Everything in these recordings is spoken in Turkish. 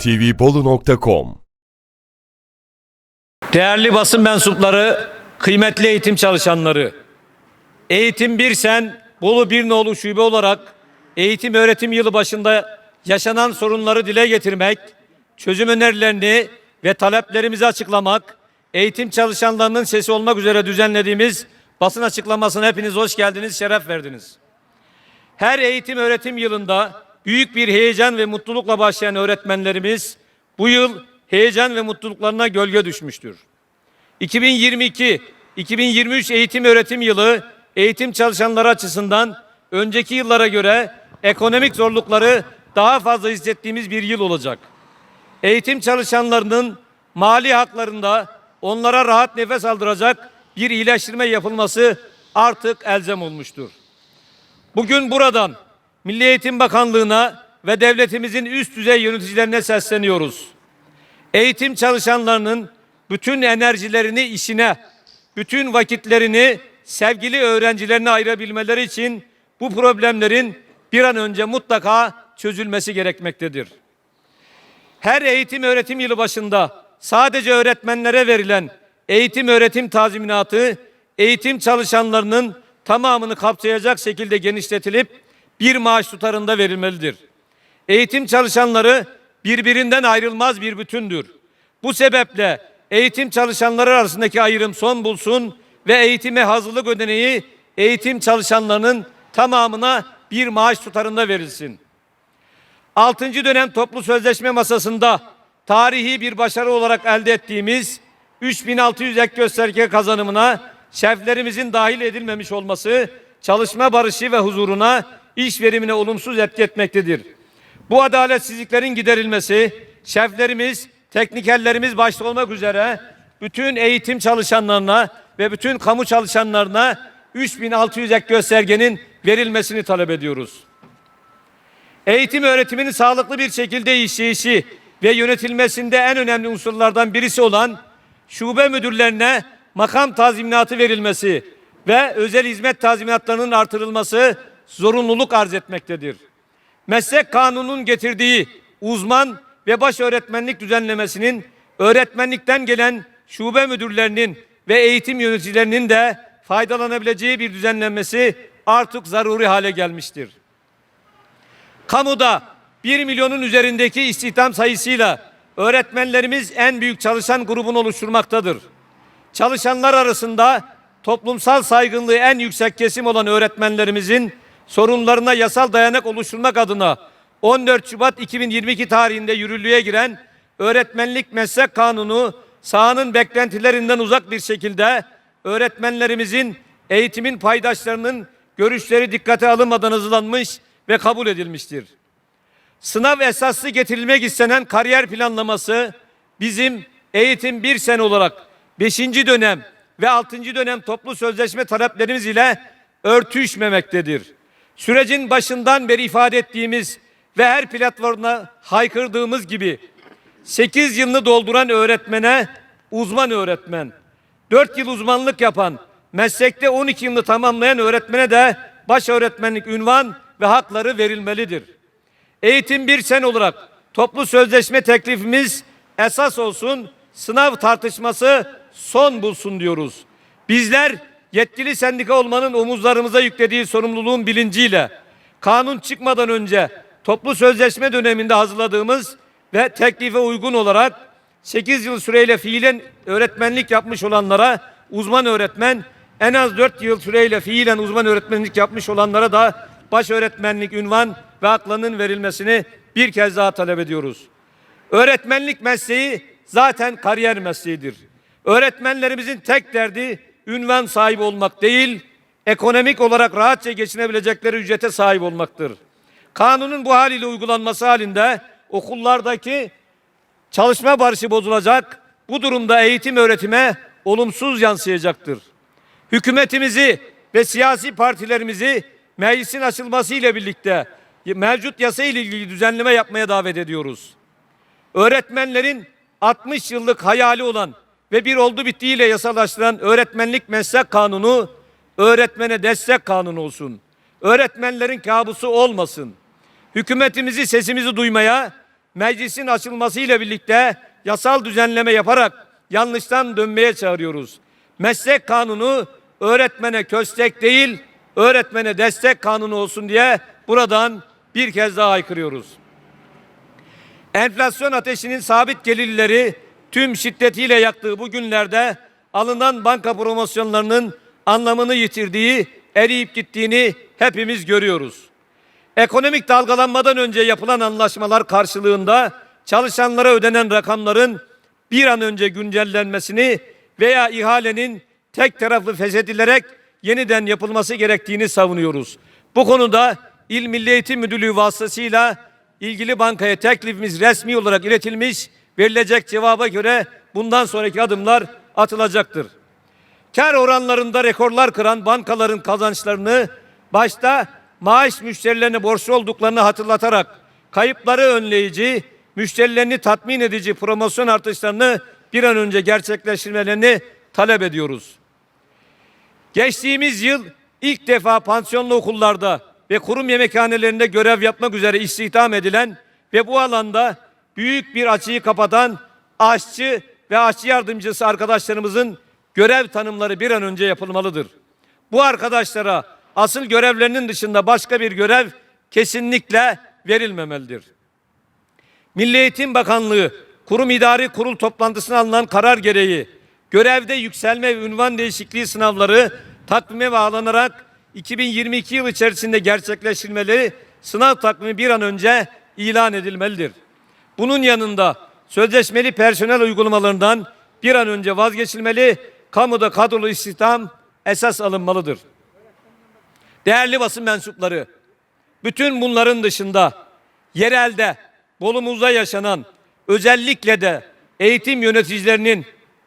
tvbolu.com Değerli basın mensupları, kıymetli eğitim çalışanları. Eğitim Bir Sen, Bolu Bir Nolu Şube olarak eğitim öğretim yılı başında yaşanan sorunları dile getirmek, çözüm önerilerini ve taleplerimizi açıklamak, eğitim çalışanlarının sesi olmak üzere düzenlediğimiz basın açıklamasına hepiniz hoş geldiniz, şeref verdiniz. Her eğitim öğretim yılında büyük bir heyecan ve mutlulukla başlayan öğretmenlerimiz bu yıl heyecan ve mutluluklarına gölge düşmüştür. 2022-2023 eğitim öğretim yılı eğitim çalışanları açısından önceki yıllara göre ekonomik zorlukları daha fazla hissettiğimiz bir yıl olacak. Eğitim çalışanlarının mali haklarında onlara rahat nefes aldıracak bir iyileştirme yapılması artık elzem olmuştur. Bugün buradan Milli Eğitim Bakanlığı'na ve devletimizin üst düzey yöneticilerine sesleniyoruz. Eğitim çalışanlarının bütün enerjilerini işine, bütün vakitlerini sevgili öğrencilerine ayırabilmeleri için bu problemlerin bir an önce mutlaka çözülmesi gerekmektedir. Her eğitim öğretim yılı başında sadece öğretmenlere verilen eğitim öğretim tazminatı eğitim çalışanlarının tamamını kapsayacak şekilde genişletilip bir maaş tutarında verilmelidir. Eğitim çalışanları birbirinden ayrılmaz bir bütündür. Bu sebeple eğitim çalışanları arasındaki ayrım son bulsun ve eğitime hazırlık ödeneği eğitim çalışanlarının tamamına bir maaş tutarında verilsin. 6. dönem toplu sözleşme masasında tarihi bir başarı olarak elde ettiğimiz 3600 ek gösterge kazanımına şeflerimizin dahil edilmemiş olması çalışma barışı ve huzuruna, iş verimine olumsuz etki etmektedir. Bu adaletsizliklerin giderilmesi, şeflerimiz, teknikerlerimiz başta olmak üzere bütün eğitim çalışanlarına ve bütün kamu çalışanlarına 3600 ek göstergenin verilmesini talep ediyoruz. Eğitim öğretiminin sağlıklı bir şekilde işleyişi ve yönetilmesinde en önemli unsurlardan birisi olan şube müdürlerine makam tazminatı verilmesi ve özel hizmet tazminatlarının artırılması zorunluluk arz etmektedir. Meslek kanunun getirdiği uzman ve baş öğretmenlik düzenlemesinin öğretmenlikten gelen şube müdürlerinin ve eğitim yöneticilerinin de faydalanabileceği bir düzenlenmesi artık zaruri hale gelmiştir. Kamuda 1 milyonun üzerindeki istihdam sayısıyla öğretmenlerimiz en büyük çalışan grubunu oluşturmaktadır. Çalışanlar arasında toplumsal saygınlığı en yüksek kesim olan öğretmenlerimizin sorunlarına yasal dayanak oluşturmak adına 14 Şubat 2022 tarihinde yürürlüğe giren Öğretmenlik Meslek Kanunu sahanın beklentilerinden uzak bir şekilde öğretmenlerimizin eğitimin paydaşlarının görüşleri dikkate alınmadan hızlanmış ve kabul edilmiştir. Sınav esaslı getirilmek istenen kariyer planlaması bizim eğitim bir sene olarak 5. dönem ve 6. dönem toplu sözleşme taleplerimiz ile örtüşmemektedir. Sürecin başından beri ifade ettiğimiz ve her platformda haykırdığımız gibi 8 yılını dolduran öğretmene uzman öğretmen, 4 yıl uzmanlık yapan, meslekte 12 yılını tamamlayan öğretmene de baş öğretmenlik ünvan ve hakları verilmelidir. Eğitim bir sen olarak toplu sözleşme teklifimiz esas olsun, sınav tartışması son bulsun diyoruz. Bizler yetkili sendika olmanın omuzlarımıza yüklediği sorumluluğun bilinciyle kanun çıkmadan önce toplu sözleşme döneminde hazırladığımız ve teklife uygun olarak 8 yıl süreyle fiilen öğretmenlik yapmış olanlara uzman öğretmen, en az 4 yıl süreyle fiilen uzman öğretmenlik yapmış olanlara da baş öğretmenlik ünvan ve haklarının verilmesini bir kez daha talep ediyoruz. Öğretmenlik mesleği zaten kariyer mesleğidir. Öğretmenlerimizin tek derdi ünvan sahibi olmak değil, ekonomik olarak rahatça geçinebilecekleri ücrete sahip olmaktır. Kanunun bu haliyle uygulanması halinde okullardaki çalışma barışı bozulacak. Bu durumda eğitim öğretime olumsuz yansıyacaktır. Hükümetimizi ve siyasi partilerimizi meclisin açılması ile birlikte mevcut yasa ile ilgili düzenleme yapmaya davet ediyoruz. Öğretmenlerin 60 yıllık hayali olan ve bir oldu bittiğiyle yasalaştıran öğretmenlik meslek kanunu öğretmene destek kanunu olsun. Öğretmenlerin kabusu olmasın. Hükümetimizi sesimizi duymaya meclisin açılmasıyla birlikte yasal düzenleme yaparak yanlıştan dönmeye çağırıyoruz. Meslek kanunu öğretmene köstek değil, öğretmene destek kanunu olsun diye buradan bir kez daha haykırıyoruz. Enflasyon ateşinin sabit gelirleri tüm şiddetiyle yaktığı bu günlerde alınan banka promosyonlarının anlamını yitirdiği, eriyip gittiğini hepimiz görüyoruz. Ekonomik dalgalanmadan önce yapılan anlaşmalar karşılığında çalışanlara ödenen rakamların bir an önce güncellenmesini veya ihalenin tek taraflı feshedilerek yeniden yapılması gerektiğini savunuyoruz. Bu konuda İl Milli Eğitim Müdürlüğü vasıtasıyla ilgili bankaya teklifimiz resmi olarak iletilmiş, verilecek cevaba göre bundan sonraki adımlar atılacaktır. Kar oranlarında rekorlar kıran bankaların kazançlarını başta maaş müşterilerine borçlu olduklarını hatırlatarak kayıpları önleyici, müşterilerini tatmin edici promosyon artışlarını bir an önce gerçekleştirmelerini talep ediyoruz. Geçtiğimiz yıl ilk defa pansiyonlu okullarda ve kurum yemekhanelerinde görev yapmak üzere istihdam edilen ve bu alanda büyük bir açıyı kapatan aşçı ve aşçı yardımcısı arkadaşlarımızın görev tanımları bir an önce yapılmalıdır. Bu arkadaşlara asıl görevlerinin dışında başka bir görev kesinlikle verilmemelidir. Milli Eğitim Bakanlığı kurum idari kurul toplantısına alınan karar gereği görevde yükselme ve ünvan değişikliği sınavları takvime bağlanarak 2022 yıl içerisinde gerçekleştirilmeleri sınav takvimi bir an önce ilan edilmelidir. Bunun yanında sözleşmeli personel uygulamalarından bir an önce vazgeçilmeli, kamuda kadrolu istihdam esas alınmalıdır. Değerli basın mensupları, bütün bunların dışında yerelde Bolumuzda yaşanan özellikle de eğitim yöneticilerinin,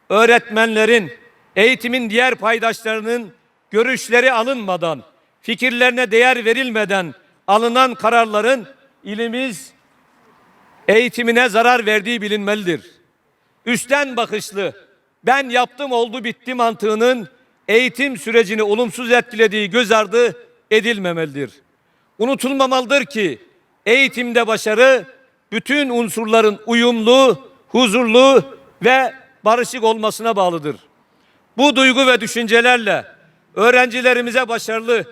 öğretmenlerin, eğitimin diğer paydaşlarının görüşleri alınmadan, fikirlerine değer verilmeden alınan kararların ilimiz eğitimine zarar verdiği bilinmelidir. Üstten bakışlı, ben yaptım oldu bitti mantığının eğitim sürecini olumsuz etkilediği göz ardı edilmemelidir. Unutulmamalıdır ki eğitimde başarı bütün unsurların uyumlu, huzurlu ve barışık olmasına bağlıdır. Bu duygu ve düşüncelerle öğrencilerimize başarılı,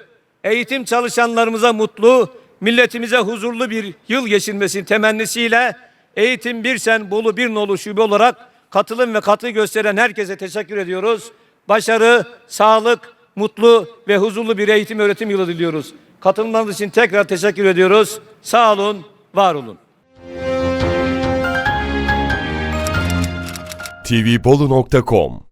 eğitim çalışanlarımıza mutlu, milletimize huzurlu bir yıl geçirmesinin temennisiyle Eğitim Bir Sen Bolu Bir Nolu Şube olarak katılım ve katı gösteren herkese teşekkür ediyoruz. Başarı, sağlık, mutlu ve huzurlu bir eğitim öğretim yılı diliyoruz. Katılımlarınız için tekrar teşekkür ediyoruz. Sağ olun, var olun. tvbolu.com